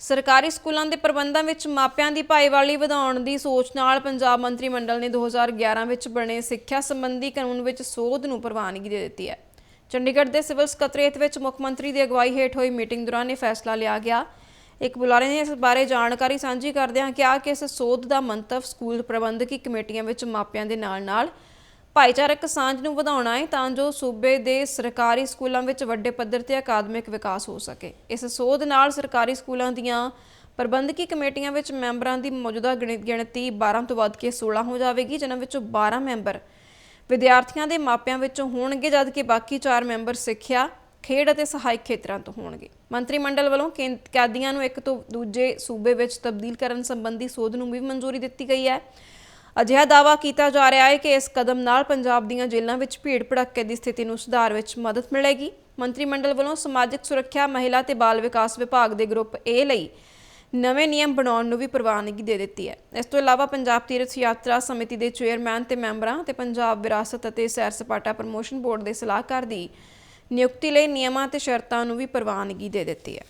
ਸਰਕਾਰੀ ਸਕੂਲਾਂ ਦੇ ਪ੍ਰਬੰਧਾਂ ਵਿੱਚ ਮਾਪਿਆਂ ਦੀ ਭਾਈਵਾਲੀ ਵਧਾਉਣ ਦੀ ਸੋਚ ਨਾਲ ਪੰਜਾਬ ਮੰਤਰੀ ਮੰਡਲ ਨੇ 2011 ਵਿੱਚ ਬਣੇ ਸਿੱਖਿਆ ਸੰਬੰਧੀ ਕਾਨੂੰਨ ਵਿੱਚ ਸੋਧ ਨੂੰ ਪ੍ਰਵਾਨਗੀ ਦੇ ਦਿੱਤੀ ਹੈ। ਚੰਡੀਗੜ੍ਹ ਦੇ ਸਿਵਲ ਸਕੱਤਰੇਤ ਵਿੱਚ ਮੁੱਖ ਮੰਤਰੀ ਦੀ ਅਗਵਾਈ ਹੇਠ ਹੋਈ ਮੀਟਿੰਗ ਦੌਰਾਨ ਇਹ ਫੈਸਲਾ ਲਿਆ ਗਿਆ। ਇੱਕ ਬੁਲਾਰੇ ਨੇ ਇਸ ਬਾਰੇ ਜਾਣਕਾਰੀ ਸਾਂਝੀ ਕਰਦਿਆਂ ਕਿਹਾ ਕਿ ਇਸ ਸੋਧ ਦਾ ਮੰਤਵ ਸਕੂਲ ਪ੍ਰਬੰਧਕੀ ਕਮੇਟੀਆਂ ਵਿੱਚ ਮਾਪਿਆਂ ਦੇ ਨਾਲ-ਨਾਲ ਭਾਈਚਾਰਕ ਸਾਂਝ ਨੂੰ ਵਧਾਉਣਾ ਹੈ ਤਾਂ ਜੋ ਸੂਬੇ ਦੇ ਸਰਕਾਰੀ ਸਕੂਲਾਂ ਵਿੱਚ ਵੱਡੇ ਪੱਧਰ ਤੇ ਅਕਾਦਮਿਕ ਵਿਕਾਸ ਹੋ ਸਕੇ। ਇਸ ਸੋਧ ਨਾਲ ਸਰਕਾਰੀ ਸਕੂਲਾਂ ਦੀਆਂ ਪ੍ਰਬੰਧਕੀ ਕਮੇਟੀਆਂ ਵਿੱਚ ਮੈਂਬਰਾਂ ਦੀ ਮੌਜੂਦਾ ਗਿਣ- ਗਿਣਤੀ 12 ਤੋਂ ਵੱਧ ਕੇ 16 ਹੋ ਜਾਵੇਗੀ, ਜਿਨ੍ਹਾਂ ਵਿੱਚੋਂ 12 ਮੈਂਬਰ ਵਿਦਿਆਰਥੀਆਂ ਦੇ ਮਾਪਿਆਂ ਵਿੱਚੋਂ ਹੋਣਗੇ, ਜਦਕਿ ਬਾਕੀ 4 ਮੈਂਬਰ ਸਿੱਖਿਆ, ਖੇਡ ਅਤੇ ਸਹਾਇਕ ਖੇਤਰਾਂ ਤੋਂ ਹੋਣਗੇ। ਮੰਤਰੀ ਮੰਡਲ ਵੱਲੋਂ ਕੇਂ- ਕੈਦੀਆਂ ਨੂੰ ਇੱਕ ਤੋਂ ਦੂਜੇ ਸੂਬੇ ਵਿੱਚ ਤਬਦੀਲ ਕਰਨ ਸੰਬੰਧੀ ਸੋਧ ਨੂੰ ਵੀ ਮਨਜ਼ੂਰੀ ਦਿੱਤੀ ਗਈ ਹੈ। ਅਜਿਹਾ ਦਾਅਵਾ ਕੀਤਾ ਜਾ ਰਿਹਾ ਹੈ ਕਿ ਇਸ ਕਦਮ ਨਾਲ ਪੰਜਾਬ ਦੀਆਂ ਜੇਲ੍ਹਾਂ ਵਿੱਚ ਭੀੜ ਭੜੱਕੇ ਦੀ ਸਥਿਤੀ ਨੂੰ ਸੁਧਾਰ ਵਿੱਚ ਮਦਦ ਮਿਲੇਗੀ। ਮੰਤਰੀ ਮੰਡਲ ਵੱਲੋਂ ਸਮਾਜਿਕ ਸੁਰੱਖਿਆ, ਮਹਿਲਾ ਤੇ ਬਾਲ ਵਿਕਾਸ ਵਿਭਾਗ ਦੇ ਗਰੁੱਪ ਏ ਲਈ ਨਵੇਂ ਨਿਯਮ ਬਣਾਉਣ ਨੂੰ ਵੀ ਪ੍ਰਵਾਨਗੀ ਦੇ ਦਿੱਤੀ ਹੈ। ਇਸ ਤੋਂ ਇਲਾਵਾ ਪੰਜਾਬ ਤੀਰਥ ਯਾਤਰਾ ਸਮਿਤੀ ਦੇ ਚੇਅਰਮੈਨ ਤੇ ਮੈਂਬਰਾਂ ਤੇ ਪੰਜਾਬ ਵਿਰਾਸਤ ਅਤੇ ਸੈਰ ਸਪਾਟਾ ਪ੍ਰਮੋਸ਼ਨ ਬੋਰਡ ਦੇ ਸਲਾਹਕਾਰ ਦੀ ਨਿਯੁਕਤੀ ਲਈ ਨਿਯਮਾਂ ਤੇ ਸ਼ਰਤਾਂ ਨੂੰ ਵੀ ਪ੍ਰਵਾਨਗੀ ਦੇ ਦਿੱਤੀ ਹੈ।